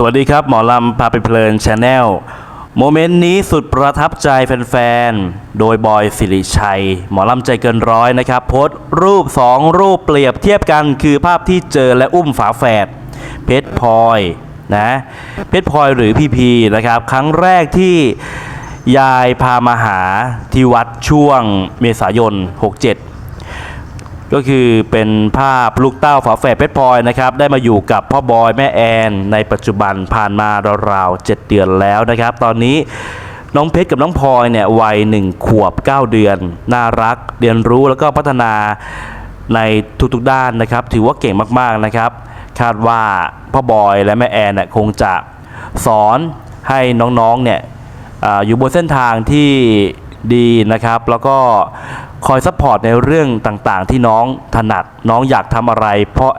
สวัสดีครับ หมอลำพาไปเพลินชาแนลโมเมนต์นี้สุดประทับใจแฟนๆ โดยบอยสิริชัย หมอลำใจเกินร้อยนะครับ โพสต์รูป 2 รูปเปรียบเทียบกันคือภาพที่เจอและอุ้มฝาแฝดเพชรพลอยนะเพชรพลอยหรือพี่พีนะครับ ครั้งแรกที่ยายพามาหาที่วัดช่วงเมษายน 67 ก็คือเป็นภาพลูกเต้าฝาแฝดเพชรพลอยนะครับได้มาอยู่กับพ่อบอยแม่แอนในปัจจุบันผ่านมาราวๆ7เดือนแล้วนะครับ ตอนนี้น้องเพชรกับน้องพลอยเนี่ยวัย1ขวบ 9 เดือน น่ารักเรียนรู้แล้วก็พัฒนาในทุกๆด้านนะครับ ถือว่าเก่งมากๆนะครับ คาดว่าพ่อบอยและแม่แอนเนี่ยคงจะสอนให้น้องๆเนี่ยออยู่บนเส้นทางที่ ดีนะครับ แล้วก็คอยซัพพอร์ตในเรื่องต่างๆ ที่น้องถนัดน้องอยากทำอะไร เพราะ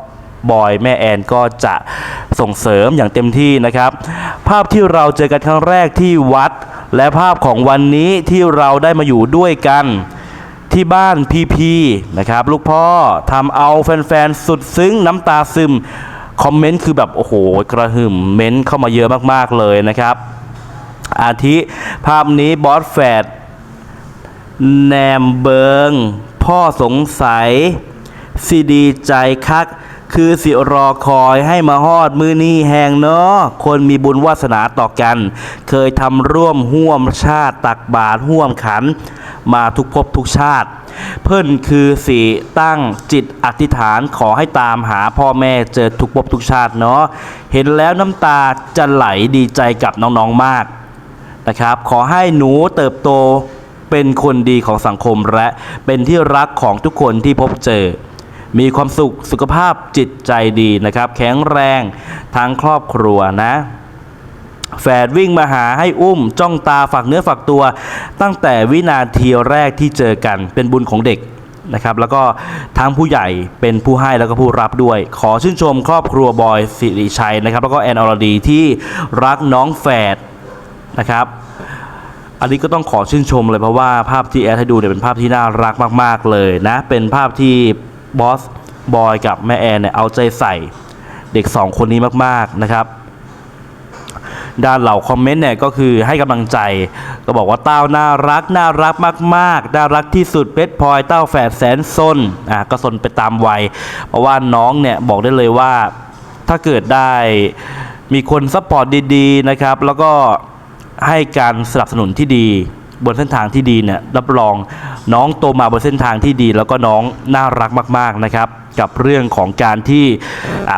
บอยแม่แอนก็จะส่งเสริมอย่างเต็มที่นะครับ ภาพที่เราเจอกันครั้งแรกที่วัด และภาพของวันนี้ที่เราได้มาอยู่ด้วยกันที่บ้านพีพีนะครับ ลูกพ่อทำเอาแฟนๆ สุดซึ้งน้ำตาซึม คอมเมนต์คือแบบ โอ้โห กระหึ่มเม้นต์เข้ามาเยอะมากๆเลยนะครับ อาทิภาพนี้บอสแฟด แนมเบิง พ่อสงสัย สิดีใจคัก คือสิรอคอยให้มาฮอดมือนี้แหงเนาะคนมีบุญวาสนาต่อกัน เคยทำร่วมห่วมชาติตักบาตรห่วมขัน มาทุกภพทุกชาติ เพิ่นคือสีตั้งจิตอธิษฐานขอให้ตามหาพ่อแม่เจอทุกภพทุกชาติเนาะเห็นแล้วน้ำตาจะไหลดีใจกับน้องๆมากนะครับ ขอให้หนูเติบโต เป็นคนดีของสังคมและเป็นที่รักของทุกคนที่พบเจอ มีความสุขสุขภาพจิตใจดีนะครับ แข็งแรงทั้งครอบครัวนะ แฝดวิ่งมาหาให้อุ้ม จ้องตาฝากเนื้อฝากตัว ตั้งแต่วินาทีแรกที่เจอกันเป็นบุญของเด็กนะครับแล้วก็ทั้งผู้ใหญ่เป็นผู้ให้แล้วก็ผู้รับด้วย ขอชื่นชมครอบครัวบอยสิริชัยนะครับ แล้วก็แอนอรดีที่รักน้องแฝดนะครับ อันนี้ก็ต้องขอชื่นชมเลยเพราะว่าภาพที่แอดให้ดูเนี่ยเป็นภาพที่น่ารักมาก ๆ เลยนะ เป็นภาพที่บอสบอยกับแม่แอนเนี่ยเอาใจใส่เด็กสองคนนี้มาก ๆ นะครับ ด้านเหล่าคอมเมนต์เนี่ยก็คือให้กำลังใจ ก็บอกว่าเต้าน่ารักน่ารักมากๆ น่ารักที่สุดเพชรพลอยเต้าแฝดแสนซนอะก็ซนไปตามวัย เพราะว่าน้องเนี่ยบอกได้เลยว่าถ้าเกิดได้มีคนซัพพอร์ตดี ๆ นะครับ แล้วก็ ให้การสนับสนุนที่ดี บนเส้นทางที่ดีเนี่ยรับรองน้องโตมาบนเส้นทางที่ดี แล้วก็น้องน่ารักมากๆนะครับ กับเรื่องของการที่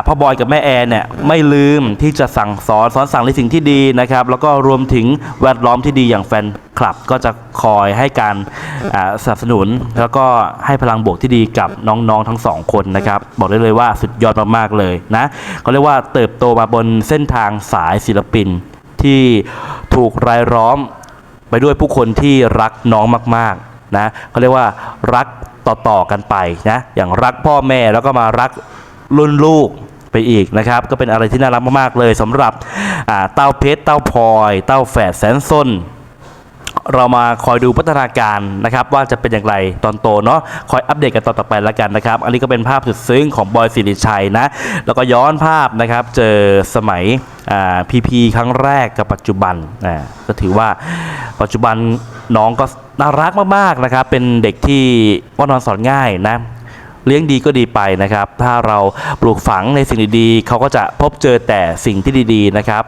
พ่อบอยกับแม่แอนเนี่ยไม่ลืมที่จะสั่งสอนสอนสั่งในสิ่งที่ดีนะครับ แล้วก็รวมถึงแวดล้อมที่ดีอย่างแฟนคลับก็จะคอยให้การสนับสนุน แล้วก็ให้พลังบวกที่ดีกับน้องๆทั้งสองคนนะครับ บอกได้เลยว่าสุดยอดมากๆเลยนะเขาเรียกว่าเติบโตมาบนเส้นทางสายศิลปินที่ ถูกรายล้อมไปด้วยผู้คนที่รักน้องมากๆนะเขาเรียกว่ารักต่อๆกันไปนะอย่างรักพ่อแม่แล้วก็มารักรุ่นลูกไปอีกนะครับ ก็เป็นอะไรที่น่ารักมากๆเลยสำหรับเต้าเพชรเต้าพลอย เต้าแฝดแสนส้น เรามาคอยดูพัฒนาการนะครับว่าจะเป็นอย่างไรตอนโตเนาะคอยอัปเดตกันตอนต่อไปแล้วกันนะครับ อันนี้ก็เป็นภาพสุดซึ้งของบอยสิริชัยนะ แล้วก็ย้อนภาพนะครับเจอสมัยพีพีครั้งแรกกับปัจจุบันอ่าก็ถือว่าปัจจุบันน้องก็น่ารักมากๆนะครับ เป็นเด็กที่ว่านอนสอนง่ายนะเลี้ยงดีก็ดีไปนะครับ ถ้าเราปลูกฝังในสิ่งดีๆ เขาก็จะพบเจอแต่สิ่งที่ดีๆนะครับ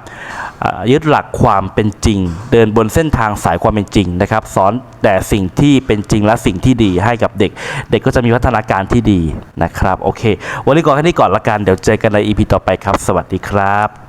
ยึดหลักความเป็นจริง เดินบนเส้นทางสายความเป็นจริงนะครับ สอนแต่สิ่งที่เป็นจริงและสิ่งที่ดีให้กับเด็ก เด็กก็จะมีพัฒนาการที่ดีนะครับ โอเค วันนี้ก่อนแค่นี้ก่อนละกัน เดี๋ยวเจอกันใน EP ต่อไปครับ สวัสดีครับ